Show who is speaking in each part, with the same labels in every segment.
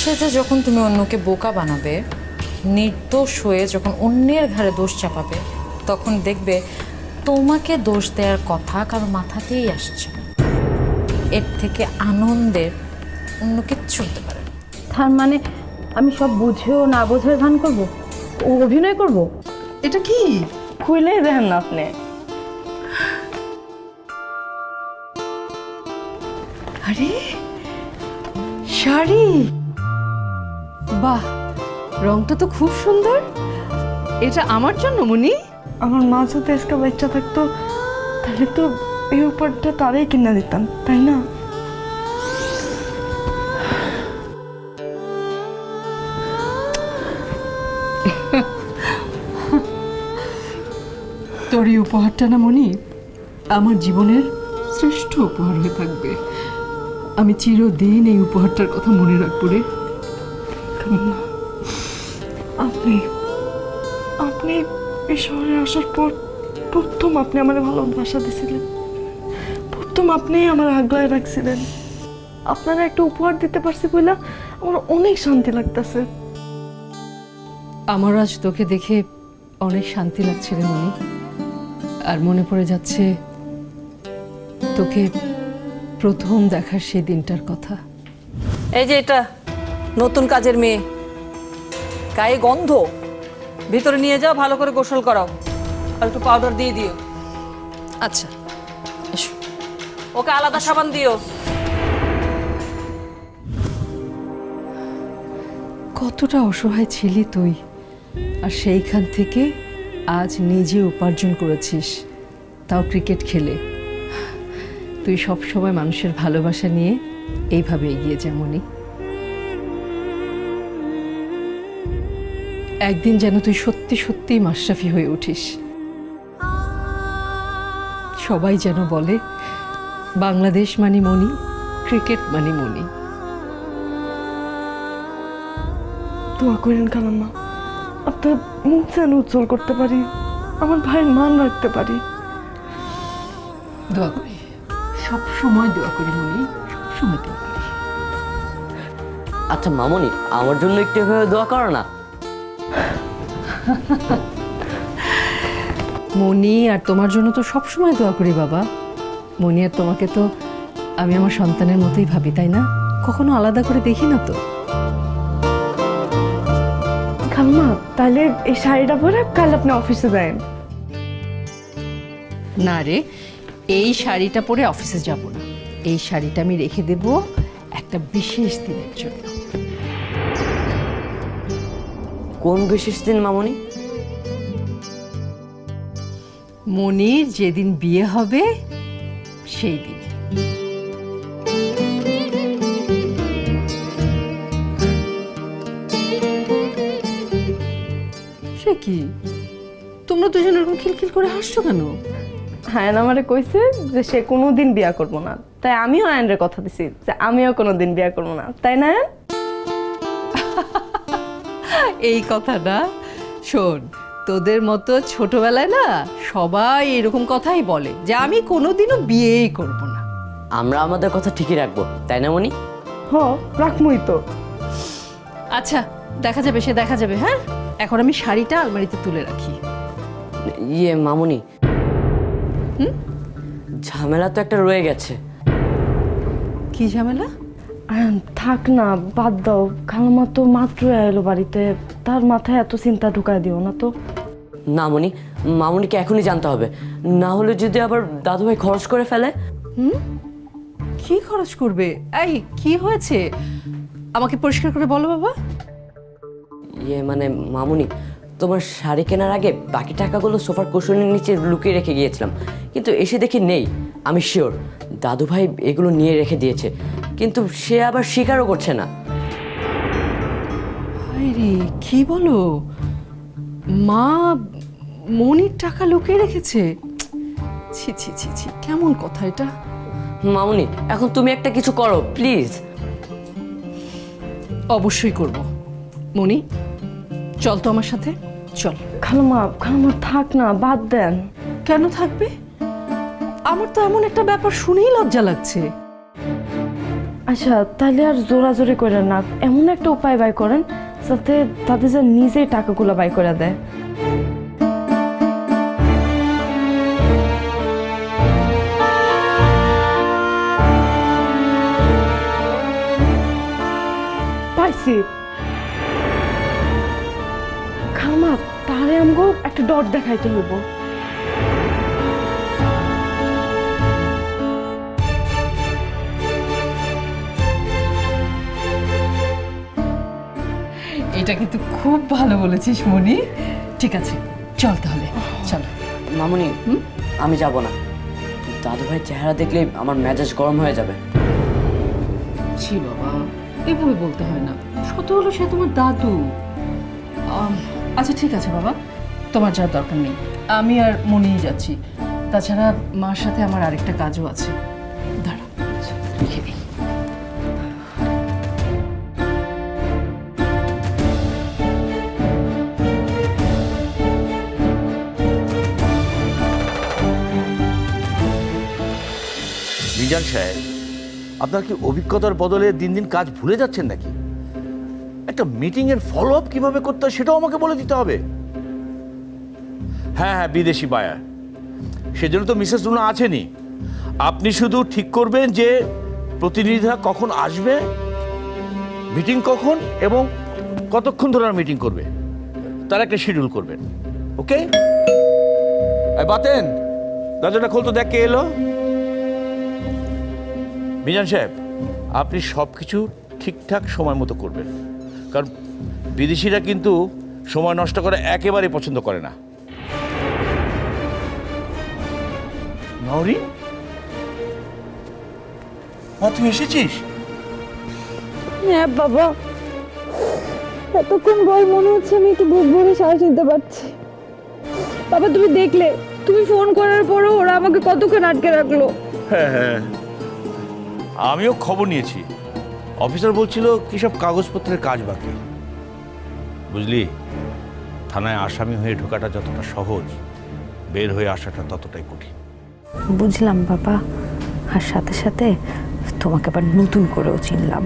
Speaker 1: সেজে যখন তুমি অন্যকে বোকা বানাবে, নির্দোষ হয়ে যখন অন্যের ঘাড়ে দোষ চাপাবে, তখন দেখবে তোমাকে দোষ দেওয়ার কথা কারও মাথাতেই আসছে এর থেকে আনন্দের অন্য কিচ্ছু হতে পারে
Speaker 2: তার মানে আমি সব বুঝেও না বোঝার ভান করব? অভিনয় করব?
Speaker 3: এটা কি?
Speaker 2: খুইলেই দেখেন না আপনি।
Speaker 3: আরে, শাড়ি? বাহ রংটা তো খুব সুন্দর। এটা আমার জন্য মনি।
Speaker 4: আমার মা যদি আজকে বাচ্চা থাকতো তাহলে তো এই উপরটা তারাই কিনে দিতাম তাই না?
Speaker 3: তোর এই উপহারটা না মনি? আমার জীবনের শ্রেষ্ঠ উপহার হয়ে থাকবে। আমি চিরদিন এই উপহারটার কথা মনে রাখব রে।
Speaker 4: আপনি আপনি এই শহরে আসার পর প্রথম আপনি আমার ভালোবাসা দিছিলেন। প্রথম আপনিই আমার আগলায় রাখছিলেন। আপনারা একটা উপহার দিতে পারছি বলে আমার অনেক শান্তি লাগতেছে।
Speaker 3: আমার আজ তোকে দেখে অনেক শান্তি লাগছে রে মনি। আর মনে পড়ে যাচ্ছে তোকে প্রথম দেখার সেই দিনটার কথা।
Speaker 5: এই যে এটা নতুন কাজের মেয়ে। গায়ে গন্ধ। ভিতরে নিয়ে যাও ভালো করে গোসল করাও। আর একটু পাউডার দিয়ে দিও।
Speaker 1: আচ্ছা এসো।
Speaker 5: ওকে আলাদা সাবান দিও।
Speaker 3: কতটা অসহায় ছিলি তুই। আর সেইখান থেকে আজ নিজে উপার্জন করেছিস। তাও ক্রিকেট খেলে। তুই সব সময় মানুষের ভালোবাসা নিয়ে এইভাবে এগিয়ে যেমনই একদিন যেন তুই সত্যি সত্যি মাশরাফি হয়ে উঠিস। সবাই যেন বলে বাংলাদেশ মানি মনি ক্রিকেট মানি মনি।
Speaker 4: দোয়া করেন খালাম্মা আপনার মুখ যেন উজ্জ্বল করতে পারি আমার ভাইয়ের মান রাখতে পারি।
Speaker 3: দোয়া করি। সব সময় দোয়া করি মনি সব সময় দোয়া করি।
Speaker 6: আচ্ছা মামনি আমার জন্য একটু এভাবে দোয়া করো না।
Speaker 3: মনি আর তোমার জন্য তো সব সময় দোয়া করি বাবা। মনি আর তোমাকে তো আমি আমার সন্তানের মতোই ভাবি তাই না? কখনো আলাদা করে দেখি না তো।
Speaker 4: খালাম্মা তাহলে এই শাড়িটা পরে কাল আপনি অফিসে যাবেন
Speaker 3: না রে এই শাড়িটা পরে অফিসে যাব না। এই শাড়িটা আমি রেখে দেব একটা বিশেষ দিনের জন্য।
Speaker 6: কোন বিশেষ দিন মামনি?
Speaker 3: মনির যেদিন বিয়ে হবে সেই দিন। সে কি? তোমরা দুজন এরকম খিলখিল করে হাসছো কেন?
Speaker 2: আয়ন আমারে কইছে যে সে কোনো দিন বিয়া করব না। তাই আমিও আয়নের কথা দিছি যে আমিও কোনো দিন বিয়া করব না। তাই না
Speaker 3: এই কথাটা শোন তোদের মতো ছোটবেলায় না সবাই এরকম কথাই বলে যে আমি কোনোদিনও বিয়েই করব না।
Speaker 6: আমরা আমাদের কথা ঠিকই রাখব তাই না মনি?
Speaker 4: হ রাখমই তো।
Speaker 3: আচ্ছা দেখা যাবে সে দেখা যাবে হ্যাঁ? এখন আমি শাড়িটা আলমারিতে তুলে রাখি।
Speaker 6: ইয়ে মামনি। ঝামেলা তো একটা রয়ে গেছে।
Speaker 3: কি ঝামেলা?
Speaker 4: থাক না বাদ দাও। খালাম্মা তো মাত্র এলো বাড়িতে। তার মাথায় এত চিন্তা ঢুকায় দিও না তো।
Speaker 6: না মনি মামনিকে এখনই জানতে হবে। না হলে যদি আবার দাদুভাই খরচ করে ফেলে? হুম?
Speaker 3: কি খরচ করবে? এই কি হয়েছে? আমাকে পরিষ্কার করে বলো বাবা।
Speaker 6: ইয়ে মানে মামুনি তোমার শাড়ি কেনার আগে বাকি টাকাগুলো সোফার কুশনের নিচে লুকিয়ে রেখে গিয়েছিলাম। কিন্তু এসে দেখি নেই। আমি শিওর দাদু ভাই এগুলো নিয়ে রেখে দিয়েছে। কিন্তু সে আবার স্বীকারও করছে না।
Speaker 3: কি বলো? মা মনির টাকা লুকিয়ে রেখেছে? ছি ছি ছি ছি কেমন কথা এটা?
Speaker 6: মামুনি এখন তুমি একটা কিছু করো প্লিজ।
Speaker 3: অবশ্যই করব। মনি চল তো আমার সাথে। চল।
Speaker 4: খালাম্মা খালাম্মা থাক না বাদ দেন।
Speaker 3: কেন থাকবে? আমার তো এমন একটা ব্যাপার শুনেই লজ্জা লাগছে।
Speaker 4: আচ্ছা তাহলে আর জোরাজোরি করেন না। এমন একটা উপায় বাই করেন যাতে তাদের যে নিজেই টাকাগুলো বাই করে দেয়। পাইছি। খামা তাহলে আমগো একটা ডট দেখাইতে হইব।
Speaker 3: এটা কিন্তু খুব ভালো বলেছিস মনি। ঠিক আছে চল তাহলে চলো।
Speaker 6: মামুনি আমি যাব না। দাদু ভাই চেহারা দেখলে আমার মেজাজ গরম হয়ে যাবে।
Speaker 3: ছি বাবা এভাবে বলতে হয় না। শত হলো সে তোমার দাদু। আম, আচ্ছা ঠিক আছে বাবা। তোমার যাওয়ার দরকার নেই। আমি আর মনেই যাচ্ছি। তাছাড়া মার সাথে আমার আরেকটা কাজও আছে। দাঁড়া
Speaker 7: মিজান সাহেব, আপনার কি অভিজ্ঞতার বদলে দিন দিন কাজ ভুলে যাচ্ছেন নাকি? একটা মিটিং এর ফলো আপ কীভাবে করতে হয় সেটাও আমাকে বলে দিতে হবে। হ্যাঁ হ্যাঁ বিদেশি বায়ার সেজন্য তো মিসেস রুনা আছেনই। আপনি শুধু ঠিক করবেন যে প্রতিনিধিরা কখন আসবে মিটিং কখন এবং কতক্ষণ ধরে মিটিং করবে। তার একটা শিডিউল করবেন ওকে বাতেন, দরজাটা খুলতো দেখ কে এলো। মিজান সাহেব, আপনি সব কিছু ঠিকঠাক সময় মতো করবেন। কারণ বিদেশিরা কিন্তু সময় নষ্ট করে একেবারেই পছন্দ করে না। নওরি? মা তুই এসেছিস?
Speaker 5: হ্যাঁ বাবা। এতক্ষণ পর মনে হচ্ছে আমি একটু বুক ভরে শ্বাস নিতে পারছি। বাবা তুমি দেখলে তুমি ফোন করার পরও ওরা আমাকে কতক্ষণ আটকে রাখল?
Speaker 7: হ্যাঁ হ্যাঁ। আমিও খবর নিয়েছি। অফিসার বলছিল কি সব কাগজপত্রের কাজ বাকি? বুঝলি থানায় আসামি হয়ে ঢোকাটা যতটা সহজ বের হয়ে আসাটা ততটাই কঠিন।
Speaker 8: বুঝলাম বাবা আর সাথে সাথে তোমাকে আবার নতুন করেও চিনলাম।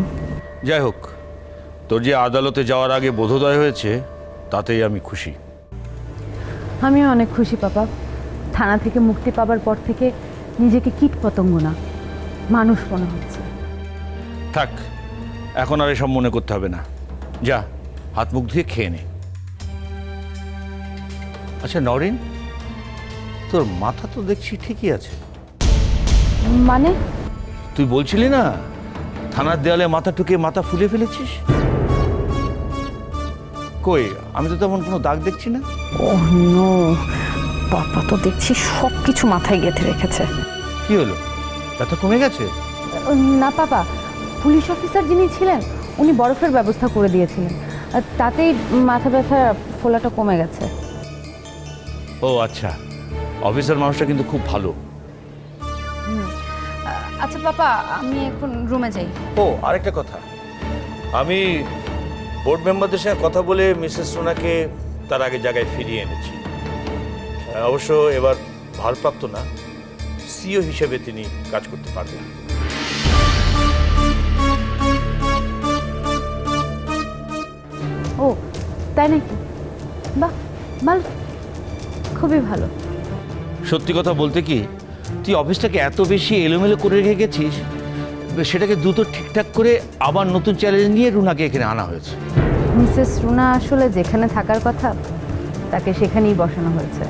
Speaker 7: যাই হোক তোর যে আদালতে যাওয়ার আগে বোধোদয় হয়েছে তাতেই আমি খুশি।
Speaker 8: আমিও অনেক খুশি পাপা থানা থেকে মুক্তি পাবার পর থেকে নিজেকে কীট পতঙ্গ না মানুষ মনে হচ্ছে।
Speaker 7: থাক এখন আর এসব মনে করতে হবে না। যা হাত মুখ ধুয়ে খেয়ে নে। আচ্ছা নরিন তোর মাথা তো দেখছি ঠিকই আছে।
Speaker 8: মানে?
Speaker 7: তুই বলছিলি না থানার দেয়ালে মাথা ঠুকে মাথা ফুলে ফেলেছিস? কই আমি তো তেমন কোনো দাগ দেখছি না?
Speaker 8: ও নো পাপা তো দেখছি সব কিছু মাথায় গেঁথে রেখেছে।
Speaker 7: কি হলো? ব্যথা কমে গেছে?
Speaker 8: না পাপা পুলিশ অফিসার যিনি ছিলেন উনি বরফের ব্যবস্থা করে দিয়েছিলেন। আর তাতেই মাথা ব্যথা ফোলাটা কমে গেছে।
Speaker 7: ও আচ্ছা। অফিসার মানুষটা কিন্তু খুব ভালো।
Speaker 8: আচ্ছা পাপা আমি এখন রুমে যাই।
Speaker 7: ও আরেকটা কথা। আমি বোর্ড মেম্বারদের সঙ্গে কথা বলে মিসেস সোনাকে তার আগে জায়গায় ফিরিয়ে এনেছি। অবশ্য এবার ভারপ্রাপ্ত না সিও হিসেবে তিনি কাজ করতে পারবেন।
Speaker 8: ও তাই নাকি? বাহ ভালো খুবই ভালো।
Speaker 7: সত্যি কথা বলতে কি তুই অফিসটাকে এত বেশি এলোমেলো করে রেখে গেছিস সেটাকে দ্রুত ঠিকঠাক করে আবার নতুন চ্যালেঞ্জ নিয়ে রুনাকে এখানে আনা হয়েছে।
Speaker 8: মিসেস রুনা আসলে যেখানে থাকার কথা তাকে সেখানেই বসানো হয়েছে।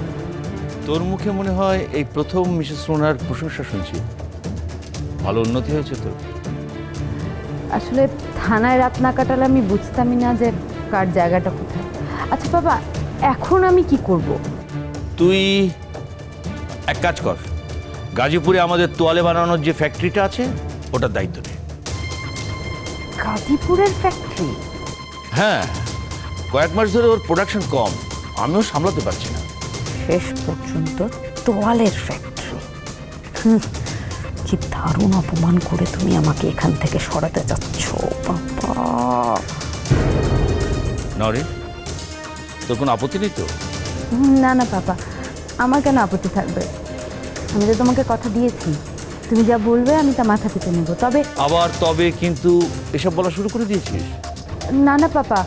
Speaker 7: তোর মুখে মনে হয় এই প্রথম মিসেস রুনার প্রশংসা শুনছি? ভালো উন্নতি হয়েছে তোর।
Speaker 8: আসলে থানায় রাত না কাটালে আমি বুঝতামই না যে কার জায়গাটা কোথায়? আচ্ছা বাবা এখন আমি কি করব?
Speaker 7: তুই এক কাজ কর। গাজীপুরে আমাদের তোয়ালে বানানোর যে ফ্যাক্টরিটা আছে ওটার দায়িত্ব নে।
Speaker 8: গাজীপুরের ফ্যাক্টরি
Speaker 7: হ্যাঁ কয়েক মাস ধরে ওর প্রোডাকশন কম আমিও সামলাতে পারছি না।
Speaker 8: শেষ পর্যন্ত তোয়ালের ফ্যাক্টরি কি দারুণ অপমান করে তুমি আমাকে এখান থেকে সরাতে চাচ্ছ বাবা।
Speaker 7: নরে তোর কোনো আপত্তি নেই তো?
Speaker 8: না না পাপা আমার কেন আপত্তি থাকবে? আমি তো তোমাকে কথা দিয়েছি। তুমি যা বলবে আমি তা মাথা পেতে নেব। তবে
Speaker 7: আবার তবে কিন্তু এসব বলা শুরু করে দিয়েছিস।
Speaker 8: না না পাপা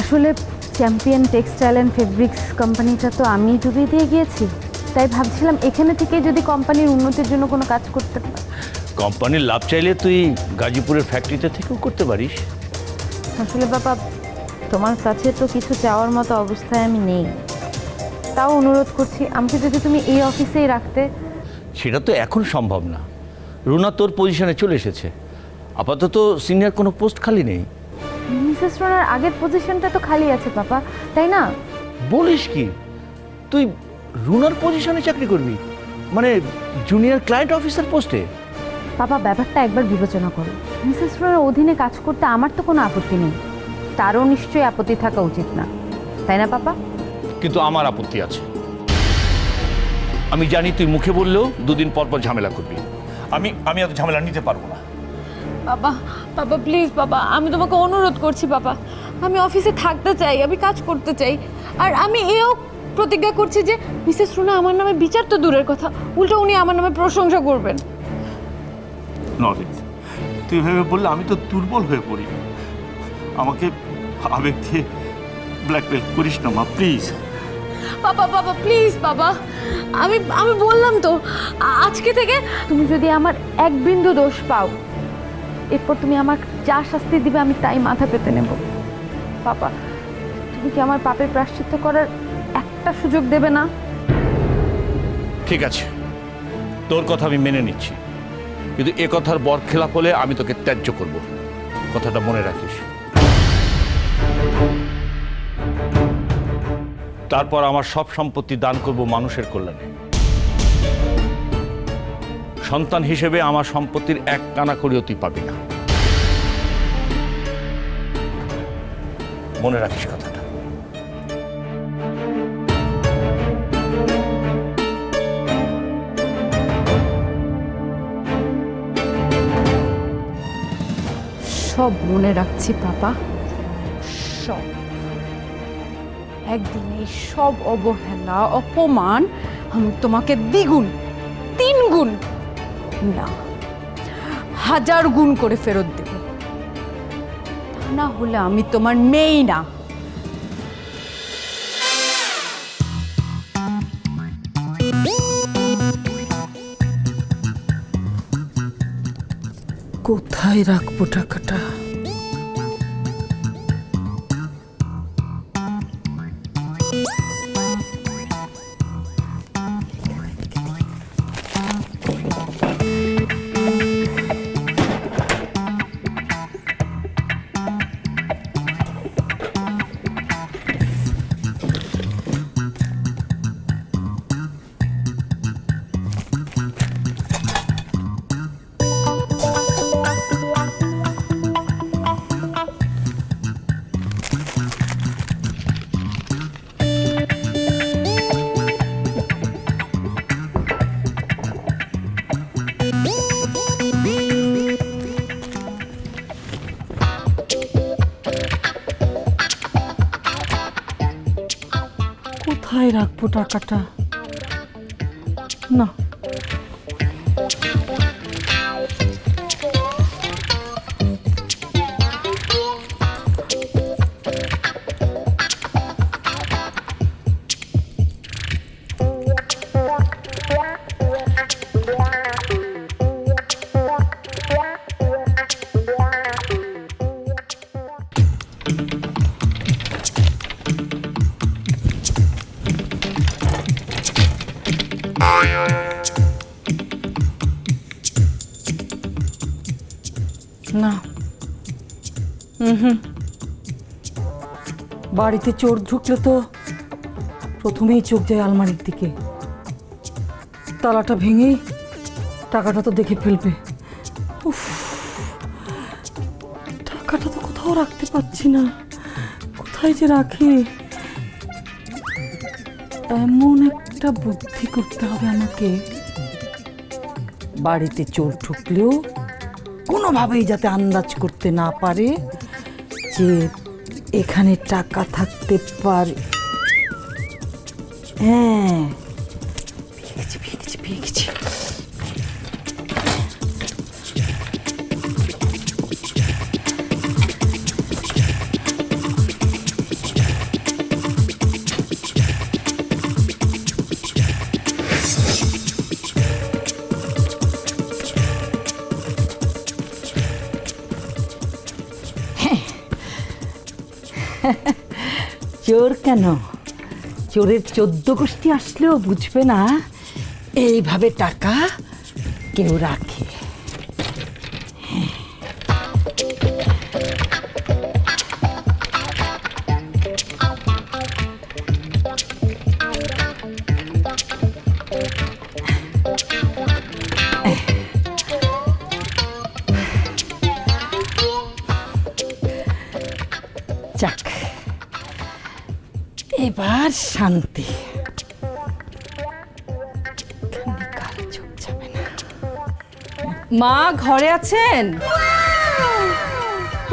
Speaker 8: আসলে চ্যাম্পিয়ন টেক্সটাইল অ্যান্ড ফেব্রিক্স কোম্পানিটা তো আমি ডুবিয়ে দিয়ে গিয়েছি। তাই ভাবছিলাম এখানে থেকে যদি কোম্পানির উন্নতির জন্য কোনো কাজ করতে পারি।
Speaker 7: কোম্পানির লাভ চাইলে তুই গাজীপুরের ফ্যাক্টরিতে থেকেও করতে পারিস।
Speaker 8: আসলে বাবা তোমার কাছে তো কিছু চাওয়ার মতো অবস্থায় আমি নেই। তাও অনুরোধ করছি আমাকে যদি তুমি এই অফিসেই রাখতে।
Speaker 7: সেটা তো এখন সম্ভব না। রুনা তোর পজিশনে চলে এসেছে। আপাতত সিনিয়র কোনো পোস্ট খালি নেই।
Speaker 8: মিসেস রোনার আগের পজিশনটা তো খালি আছে পাপা তাই না?
Speaker 7: বলিস কি? তুই রুনার পজিশনে চাকরি করবি? মানে জুনিয়র ক্লায়েন্ট অফিসার পোস্টে
Speaker 8: পাপা ব্যাপারটা একবার বিবেচনা করো। মিসেস রোনার অধীনে কাজ করতে আমার তো কোনো আপত্তি নেই। তারও নিশ্চয়ই আপত্তি থাকা উচিত না। তাই না পাপা?
Speaker 7: কিন্তু আমার আপত্তি আছে। আমি জানি তুই মুখে বললেও দুদিন পর পর ঝামেলা করবি। আমি আমি এত ঝামেলা নিতে পারব না।
Speaker 2: বাবা বাবা প্লিজ বাবা আমি তোমাকে অনুরোধ করছি বাবা। আমি অফিসে থাকতে চাই আমি কাজ করতে চাই। আর আমি এও প্রতিজ্ঞা করছি যে মিসেস রুনা আমার নামে বিচার তো দূরের কথা উল্টো উনি আমার নামে প্রশংসা করবেন।
Speaker 7: নরেন তুই ভেবে বললে আমি তো দুর্বল হয়ে পড়ি। আমাকে আবেগ দিয়ে ব্ল্যাকমেল করিস না মা প্লিজ
Speaker 2: বাবা বাবা প্লিজ বাবা। আমি আমি বললাম তো আজকে থেকে
Speaker 8: তুমি যদি আমার এক বিন্দু দোষ পাও এরপর তুমি আমার যা শাস্তি দিবে আমি তাই মাথা পেতে নেব। বাবা তুমি কি আমার পাপের প্রাশ্চিত্য করার একটা সুযোগ দেবে না?
Speaker 7: ঠিক আছে তোর কথা আমি মেনে নিচ্ছি। কিন্তু এ কথার বর খেলাপ হলে আমি তোকে ত্যায্য করব। কথাটা মনে রাখিস। তারপর আমার সব সম্পত্তি দান করব মানুষের কল্যাণে। সন্তান হিসেবে আমার সম্পত্তির এক কানা করিও তুই পাবি না। মনে রাখিস কথাটা।
Speaker 1: সব মনে রাখছি, পাপা। একদিন এই সব অবহেলা, অপমান, আমি তোমাকে দ্বিগুণ তিন গুণ না, হাজার গুণ করে ফেরত দেব। না হলে আমি তোমার মেয়েই না।
Speaker 9: কোথায় রাখব টাকাটা? রাখব টাকাটা। বাড়িতে চোর ঢুকলে তো। প্রথমেই চোখ যায় আলমারির দিকে। তালাটা ভেঙেই টাকাটা তো দেখে ফেলবে। উফ, টাকাটা তো কোথাও রাখতে পারছি না। কোথায় যে রাখি? এমন একটা বুদ্ধি করতে হবে আমাকে। বাড়িতে চোর ঢুকলেও কোনোভাবেই যাতে আন্দাজ করতে না পারে যে এখানে টাকা থাকতে পারে। হ্যাঁ। চোর কেন? চোরের চোদ্দ গোষ্ঠী আসলেও বুঝবে না। এইভাবে টাকা কেউ রাখে শান্তি।
Speaker 3: মা ঘরে আছেন?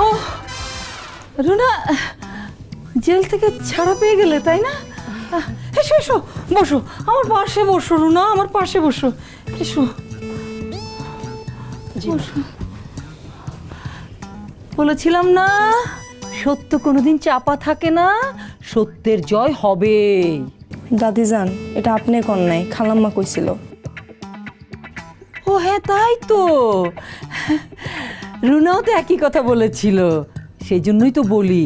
Speaker 9: ও রুনা জেল থেকে ছাড়া পেয়ে গেলে তাই না? এসো এসো বসো। আমার পাশে বসো রুনা আমার পাশে বসো। এসো। বসো। বলেছিলাম না সত্য কোনোদিন চাপা থাকে না সত্যের জয় হবে।
Speaker 4: দাদি যান এটা আপনি কন নাই খালাম্মা কইছিল।
Speaker 9: ও হ্যাঁ তাই তো। রুনাও তো একই কথা বলেছিল। সেই জন্যই তো বলি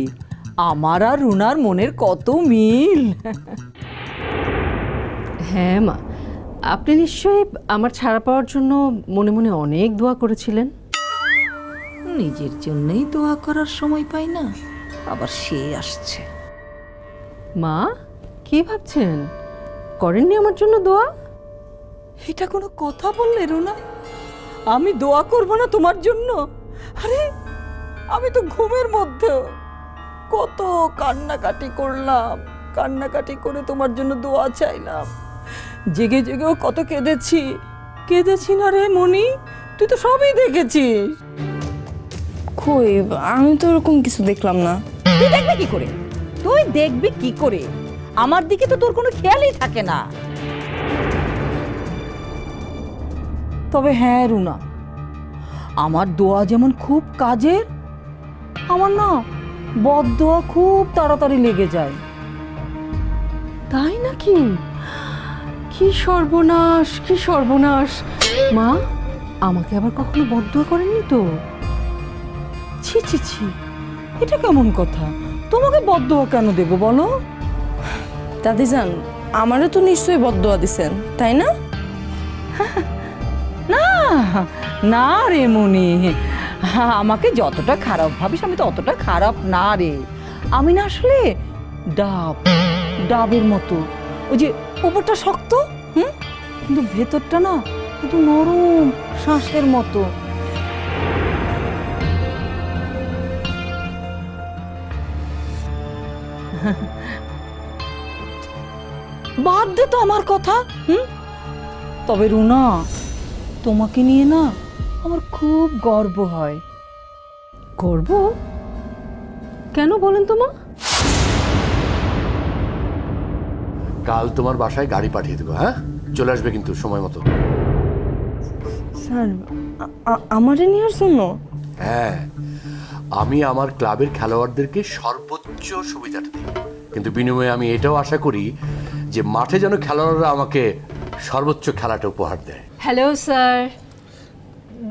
Speaker 9: আমার আর রুনার মনের কত মিল?
Speaker 3: হ্যাঁ মা আপনি নিশ্চয়ই আমার ছাড়া পাওয়ার জন্য মনে মনে অনেক দোয়া করেছিলেন।
Speaker 9: নিজের জন্যই দোয়া করার সময় পাই না আবার সে আসছে।
Speaker 3: মা কি ভাবছেন? করেননি আমার জন্য দোয়া?
Speaker 9: এটা কোনো কথা বললে রুনা? আমি দোয়া করব না তোমার জন্য? আরে আমি তো ঘুমের মধ্যে। কত কান্নাকাটি করলাম কান্নাকাটি করে তোমার জন্য দোয়া চাইলাম। জেগে জেগেও কত কেঁদেছি। কেঁদেছি না রে মনি তুই তো সবই দেখেছিস।
Speaker 4: কই আমি তো ওরকম কিছু দেখলাম না।
Speaker 9: তুই দেখবি কি করে? তুই দেখবি কি করে? আমার দিকে তো তোর কোনো খেয়ালই থাকে না। তবে হ্যাঁ রুনা আমার দোয়া যেমন খুব কাজের আমার না বদ দোয়া খুব তাড়াতাড়ি লেগে যায়।
Speaker 3: তাই নাকি? কি সর্বনাশ কি সর্বনাশ। মা আমাকে আবার কখনো বদ্ধ করেননি তো?
Speaker 9: ছি ছি ছি এটা কেমন কথা? তোমাকে বদ দোয়া কেন দেবো বলো?
Speaker 4: দাদি যান আমারও তো নিশ্চয়ই বদদোয়া দিছেন তাই না?
Speaker 9: না না রে মনি। আমাকে যতটা খারাপ ভাবিস আমি তো অতটা খারাপ না রে। আমি না আসলে ডাব ডাবের মতো। ওই যে উপরটা শক্ত হুম? কিন্তু ভেতরটা না একটু নরম শ্বাসের মতো। বাদ দে তো আমার কথা হুম? তবে রুনা তোমাকে নিয়ে না আমার খুব গর্ব হয়।
Speaker 3: করব কেন বলেন তো মা?
Speaker 10: কাল তোমার বাসায় গাড়ি পাঠিয়ে দেবো হ্যাঁ? চলে আসবে কিন্তু সময় মতো।
Speaker 4: স্যার আমারে নেওয়ার জন্য
Speaker 10: হ্যাঁ আমি আমার ক্লাবের খেলোয়াড়দেরকে সর্বোচ্চ সুবিধাটা দিই। কিন্তু বিনিময়ে আমি এটাও আশা করি যে মাঠে যেন খেলোয়াড়রা আমাকে সর্বোচ্চ খেলাটা উপহার দেয়।
Speaker 3: Hello sir.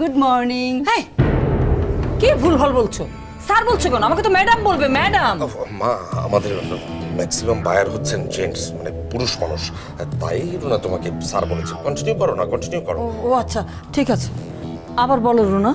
Speaker 3: Good morning.
Speaker 5: হ্যাঁ কি ভুলভাল বলছো? স্যার বলছো কেন? আমাকে তো ম্যাডাম বলবে ম্যাডাম।
Speaker 11: মা আমাদের ম্যাক্সিমাম বায়ার হচ্ছেন জেন্টস মানে পুরুষ মানুষ। তাই রুনা তোমাকে স্যার বলেছে। কন্টিনিউ করো না কন্টিনিউ করো।
Speaker 9: ও আচ্ছা ঠিক আছে। আবার বলো রুনা।